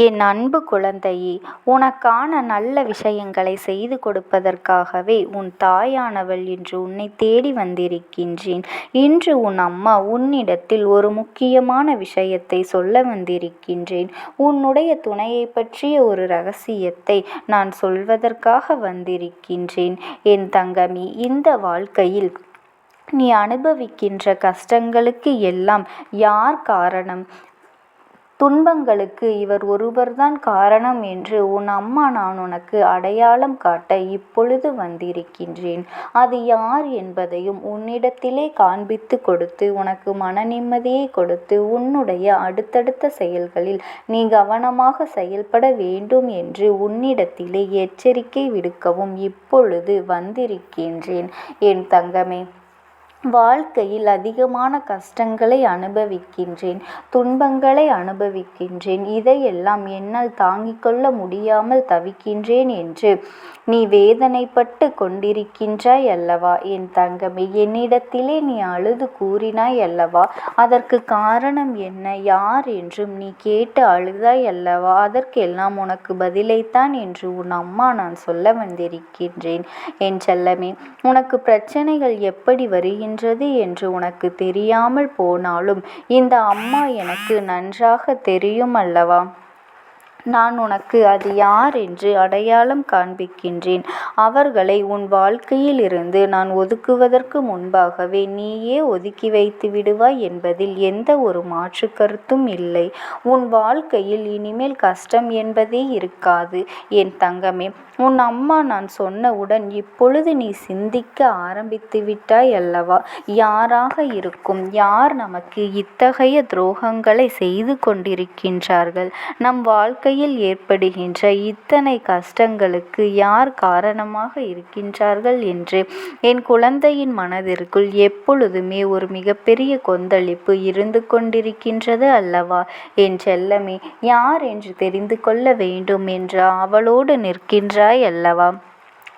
என் அன்பு குழந்தையே உனக்கான நல்ல விஷயங்களை செய்து கொடுப்பதற்காகவே உன் தாயானவள் இன்று உன்னை தேடி வந்திருக்கின்றேன். இன்று உன் அம்மா உன்னிடத்தில் ஒரு முக்கியமான விஷயத்தை சொல்ல வந்திருக்கின்றேன். உன்னுடைய துணையை பற்றிய ஒரு ரகசியத்தை நான் சொல்வதற்காக வந்திருக்கின்றேன். என் தங்கமி இந்த வாழ்க்கையில் நீ அனுபவிக்கின்ற கஷ்டங்களுக்கு எல்லாம் யார் காரணம்? துன்பங்களுக்கு இவர் ஒருவர்தான் காரணம் என்று உன் அம்மா நான் உனக்கு அடையாளம் காட்ட இப்பொழுது வந்திருக்கின்றேன். அது யார் என்பதையும் உன்னிடத்திலே காண்பித்து கொடுத்து உனக்கு மன நிம்மதியை கொடுத்து உன்னுடைய அடுத்தடுத்த செயல்களில் நீ கவனமாக செயல்பட வேண்டும் என்று உன்னிடத்திலே எச்சரிக்கை விடுக்கவும் இப்பொழுது வந்திருக்கின்றேன். என் தங்கமே வாழ்க்கையில் அதிகமான கஷ்டங்களை அனுபவிக்கின்றேன் துன்பங்களை அனுபவிக்கின்றேன். இதையெல்லாம் என்னால் தாங்கிக் கொள்ள முடியாமல் தவிக்கின்றேன் என்று நீ வேதனைப்பட்டு கொண்டிருக்கின்றாய் அல்லவா? என் தங்கமே என்னிடத்திலே நீ அழுது கூறினாய் அல்லவா? அதற்கு காரணம் என்ன? யார் என்றும் நீ கேட்டு அழுதாய் அல்லவா? அதற்கெல்லாம் உனக்கு பதிலைத்தான் என்று உன் அம்மா நான் சொல்ல வந்திருக்கின்றேன். என் செல்லமே உனக்கு பிரச்சனைகள் எப்படி வருகின்றன? சென்றது என்று உனக்கு தெரியாமல் போனாலும் இந்த அம்மா எனக்கு நன்றாக தெரியும் அல்லவா? நான் உனக்கு அது யார் என்று அடையாளம் காண்பிக்கின்றேன். அவர்களை உன் வாழ்க்கையிலிருந்து நான் ஒதுக்குவதற்கு முன்பாகவே நீயே ஒதுக்கி வைத்து விடுவாய் என்பதில் எந்த ஒரு மாற்று கருத்தும் இல்லை. உன் வாழ்க்கையில் இனிமேல் கஷ்டம் என்பதே இருக்காது. என் தங்கமே உன் அம்மா நான் சொன்னவுடன் இப்பொழுது நீ சிந்திக்க ஆரம்பித்து விட்டாய் அல்லவா? யாராக இருக்கும்? யார் நமக்கு இத்தகைய துரோகங்களை செய்து கொண்டிருக்கின்றார்கள்? நம் வாழ்க்கை வாழ்க்கையில் ஏற்படுகின்ற இத்தனை கஷ்டங்களுக்கு யார் காரணமாக இருக்கின்றார்கள் என்று என் குழந்தையின் மனதிற்குள் எப்பொழுதுமே ஒரு மிகப்பெரிய கொந்தளிப்பு இருந்து கொண்டிருக்கின்றது அல்லவா? என் செல்லமே யார் என்று தெரிந்து கொள்ள வேண்டும் என்று அவளோடு நிற்கின்றாய் அல்லவா?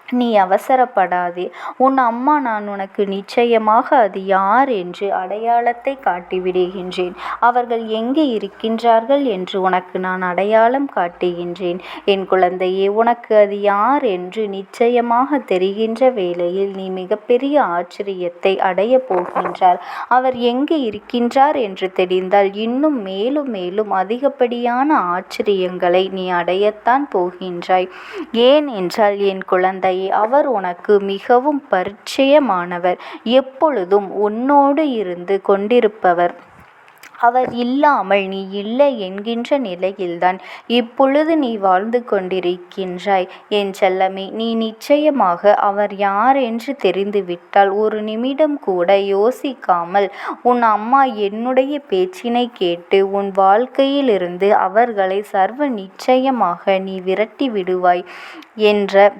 நீ அவசரப்படாதே. உன் அம்மா நான் உனக்கு நிச்சயமாக அது யார் என்று அடையாளத்தை காட்டிவிடுகின்றேன். அவர்கள் எங்கே இருக்கின்றார்கள் என்று உனக்கு நான் அடையாளம் காட்டுகின்றேன். என் குழந்தையே உனக்கு அது யார் என்று நிச்சயமாக தெரிகின்ற வேளையில் நீ மிகப்பெரிய ஆச்சரியத்தை அடைய போகின்றார். அவர் எங்கே இருக்கின்றார் என்று தெரிந்தால் இன்னும் மேலும் மேலும் அதிகப்படியான ஆச்சரியங்களை நீ அடையத்தான் போகின்றாய். ஏன் என்றால் என் குழந்தை அவர் உனக்கு மிகவும் பரிச்சயமானவர். எப்பொழுதும் உன்னோடு இருந்து கொண்டிருப்பவர். அவர் இல்லாமல் நீ இல்லை என்கின்ற நிலையில்தான் இப்பொழுது நீ வாழ்ந்து கொண்டிருக்கின்றாய். என் செல்லமே நீ நிச்சயமாக அவர் யார் என்று தெரிந்துவிட்டால் ஒரு நிமிடம் கூட யோசிக்காமல் உன் அம்மா என்னுடைய பேச்சினை கேட்டு உன் வாழ்க்கையிலிருந்து அவர்களை சர்வ நிச்சயமாக நீ விரட்டி விடுவாய் என்ற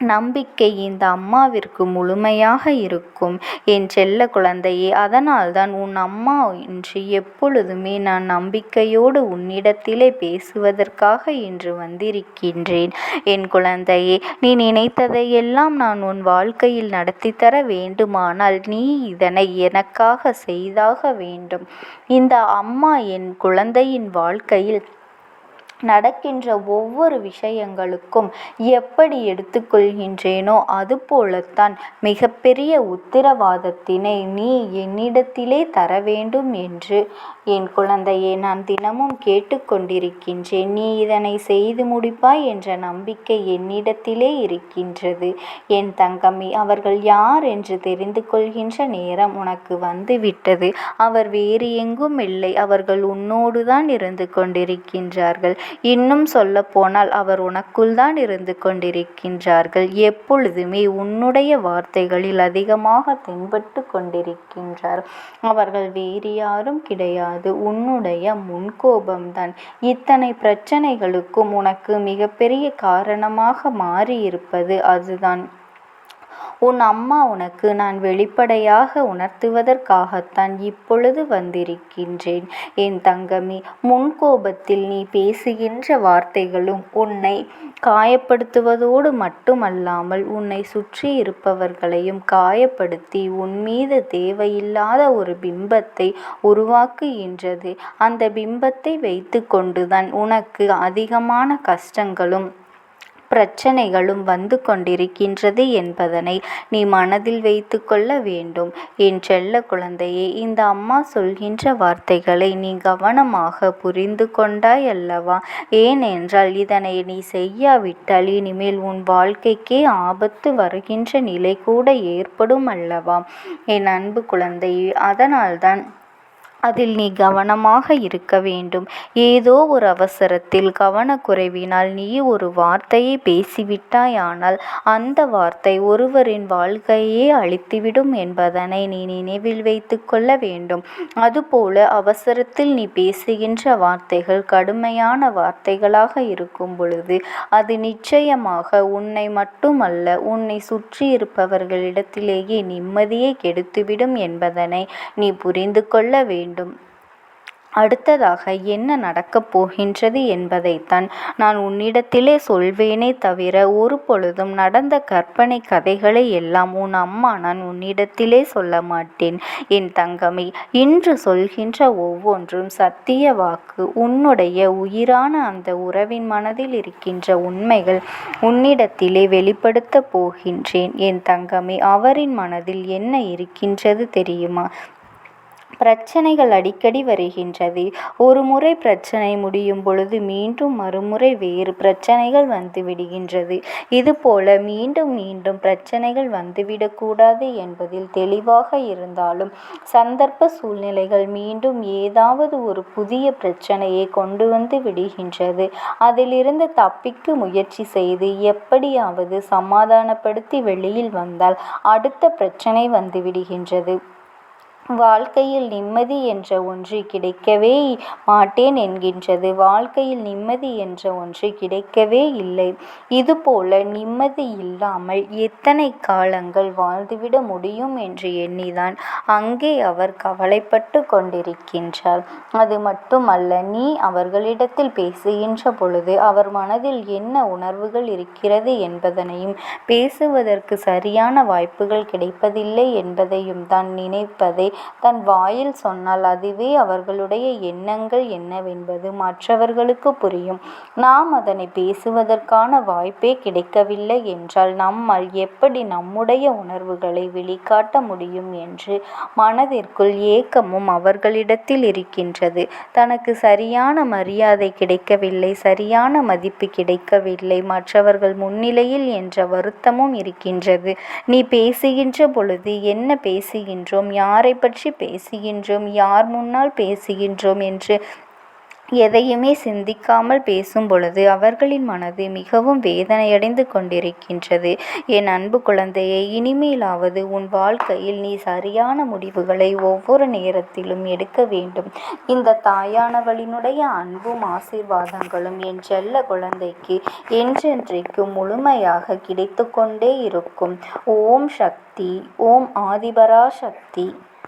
நம்பிக்கை இந்த அம்மாவிற்கு முழுமையாக இருக்கும். என் செல்ல குழந்தையே அதனால்தான் உன் அம்மா இன்று எப்பொழுதுமே நான் நம்பிக்கையோடு உன்னிடத்திலே பேசுவதற்காக இன்று வந்திருக்கின்றேன். என் குழந்தையே நீ நினைத்ததையெல்லாம் நான் உன் வாழ்க்கையில் நடத்தி தர வேண்டுமானால் நீ இதனை எனக்காக செய்தாக வேண்டும். இந்த அம்மா என் குழந்தையின் வாழ்க்கையில் நடக்கின்ற ஒவ்வொரு விஷயங்களுக்கும் எப்படி எடுத்துக்கொள்கின்றேனோ அதுபோலத்தான் மிகப்பெரிய உத்திரவாதத்தினை நீ என்னிடத்திலே தர வேண்டும் என்று என் குழந்தையை நான் தினமும் கேட்டுக்கொண்டிருக்கின்றேன். நீ இதனை செய்து முடிப்பாய் என்ற நம்பிக்கை என்னிடத்திலே இருக்கின்றது. என் தங்கமி அவர்கள் யார் என்று தெரிந்து கொள்கின்ற நேரம் உனக்கு வந்துவிட்டது. அவர் வேறு எங்கும் இல்லை. அவர்கள் உன்னோடு தான் இருந்து கொண்டிருக்கின்றார்கள். இன்னும் சொல்லப்போனால் அவர் உனக்குள் தான் இருந்து கொண்டிருக்கின்றார்கள். எப்பொழுதுமே உன்னுடைய வார்த்தைகளில் அதிகமாக தென்பட்டு கொண்டிருக்கின்றார். அவர்கள் வேறு யாரும் கிடையாது. உன்னுடைய முன்கோபம்தான். இத்தனை பிரச்சனைகளுக்கும் உனக்கு மிகப்பெரிய காரணமாக மாறியிருப்பது அதுதான். உன் அம்மா உனக்கு நான் வெளிப்படையாக உணர்த்துவதற்காகத்தான் இப்பொழுது வந்திருக்கின்றேன் என் தங்கமே. முன்கோபத்தில் நீ பேசுகின்ற வார்த்தைகளும் உன்னை காயப்படுத்துவதோடு மட்டுமல்லாமல் உன்னை சுற்றி இருப்பவர்களையும் காயப்படுத்தி உன் மீது தேவையில்லாத ஒரு பிம்பத்தை உருவாக்குகின்றது. அந்த பிம்பத்தை வைத்து கொண்டுதான் உனக்கு அதிகமான கஷ்டங்களும் பிரச்சனைகளும் வந்து கொண்டிருக்கின்றது என்பதனை நீ மனதில் வைத்து கொள்ள வேண்டும். என் செல்ல குழந்தையே இந்த அம்மா சொல்கின்ற வார்த்தைகளை நீ கவனமாக புரிந்து கொண்டாய் அல்லவா? ஏனென்றால் இதனை நீ செய்யாவிட்டால் இனிமேல் உன் வாழ்க்கைக்கே ஆபத்து வருகின்ற நிலை கூட ஏற்படும் அல்லவா? என் அன்பு குழந்தையே அதனால்தான் அதில் நீ கவனமாக இருக்க வேண்டும். ஏதோ ஒரு அவசரத்தில் கவனக்குறைவினால் நீ ஒரு வார்த்தையை பேசிவிட்டாயானால் அந்த வார்த்தை ஒருவரின் வாழ்க்கையே அழித்துவிடும் என்பதனை நீ நினைவில் வைத்து கொள்ள வேண்டும். அதுபோல அவசரத்தில் நீ பேசுகின்ற வார்த்தைகள் கடுமையான வார்த்தைகளாக இருக்கும் பொழுது அது நிச்சயமாக உன்னை மட்டுமல்ல உன்னை சுற்றி இருப்பவர்களிடத்திலேயே நிம்மதியை கெடுத்துவிடும் என்பதனை நீ புரிந்து கொள்ள வேண்டும். அடுத்ததாக என்ன நடக்கப் போகின்றது என்பதைத்தான் நான் உன்னிடத்திலே சொல்வேனே தவிர ஒரு பொழுதும் நடந்த கற்பனை கதைகளை எல்லாம் உன் அம்மா நான் உன்னிடத்திலே சொல்ல மாட்டேன். என் தங்கமே இன்று சொல்கின்ற ஒவ்வொன்றும் சத்திய வாக்கு. உன்னுடைய உயிரான அந்த உறவின் மனதில் இருக்கின்ற உண்மைகள் உன்னிடத்திலே வெளிப்படுத்தப் போகின்றேன். என் தங்கமே அவரின் மனதில் என்ன இருக்கின்றது தெரியுமா? பிரச்சனைகள் அடிக்கடி வருகின்றது. ஒரு முறை பிரச்சனை முடியும் பொழுது மீண்டும் மறுமுறை வேறு பிரச்சனைகள் வந்து விடுகின்றது. இதுபோல மீண்டும் மீண்டும் பிரச்சனைகள் வந்துவிடக்கூடாது என்பதில் தெளிவாக இருந்தாலும் சந்தர்ப்ப சூழ்நிலைகள் மீண்டும் ஏதாவது ஒரு புதிய பிரச்சனையை கொண்டு வந்து விடுகின்றது. அதிலிருந்து தப்பிக்க முயற்சி செய்து எப்படியாவது சமாதானப்படுத்தி வெளியில் வந்தால் அடுத்த பிரச்னை வந்துவிடுகின்றது. வாழ்க்கையில் நிம்மதி என்ற ஒன்று கிடைக்கவே மாட்டேன் என்கின்றது. வாழ்க்கையில் நிம்மதி என்ற ஒன்று கிடைக்கவே இல்லை. இதுபோல நிம்மதி இல்லாமல் எத்தனை காலங்கள் வாழ்ந்துவிட முடியும் என்று எண்ணிதான் அங்கே அவர் கவலைப்பட்டு கொண்டிருக்கின்றார். அது மட்டுமல்ல நீ அவர்களிடத்தில் பேசுகின்ற பொழுது அவர் மனதில் என்ன உணர்வுகள் இருக்கிறது என்பதனையும் பேசுவதற்கு சரியான வாய்ப்புகள் கிடைப்பதில்லை என்பதையும் தான் நினைப்பதை தன் வாயில் சொன்னால் அதுவே அவர்களுடைய எண்ணங்கள் என்னவென்பது மற்றவர்களுக்கு புரியும். நாம் அதனை பேசுவதற்கான வாய்ப்பே கிடைக்கவில்லை என்றால் நம்மால் எப்படி நம்முடைய உணர்வுகளை வெளிக்காட்ட முடியும் என்று மனதிற்குள் ஏக்கமும் அவர்களிடத்தில் இருக்கின்றது. தனக்கு சரியான மரியாதை கிடைக்கவில்லை சரியான மதிப்பு கிடைக்கவில்லை மற்றவர்கள் முன்னிலையில் என்ற வருத்தமும் இருக்கின்றது. நீ பேசுகின்ற பொழுது என்ன பேசுகின்றோம் யாரை பற்றி பேசுகின்றோம் யார் முன்னால் பேசுகின்றோம் என்று எதையுமே சிந்திக்காமல் பேசும் பொழுது அவர்களின் மனது மிகவும் வேதனையடைந்து கொண்டிருக்கின்றது. என் அன்பு குழந்தையை இனிமேலாவது உன் வாழ்க்கையில் நீ சரியான முடிவுகளை ஒவ்வொரு நேரத்திலும் எடுக்க வேண்டும். இந்த தாயானவளினுடைய அன்பும் ஆசீர்வாதங்களும் என் செல்ல குழந்தைக்கு என்றென்றைக்கும் முழுமையாக கிடைத்து கொண்டே இருக்கும். ஓம் சக்தி ஓம் ஆதிபரா சக்தி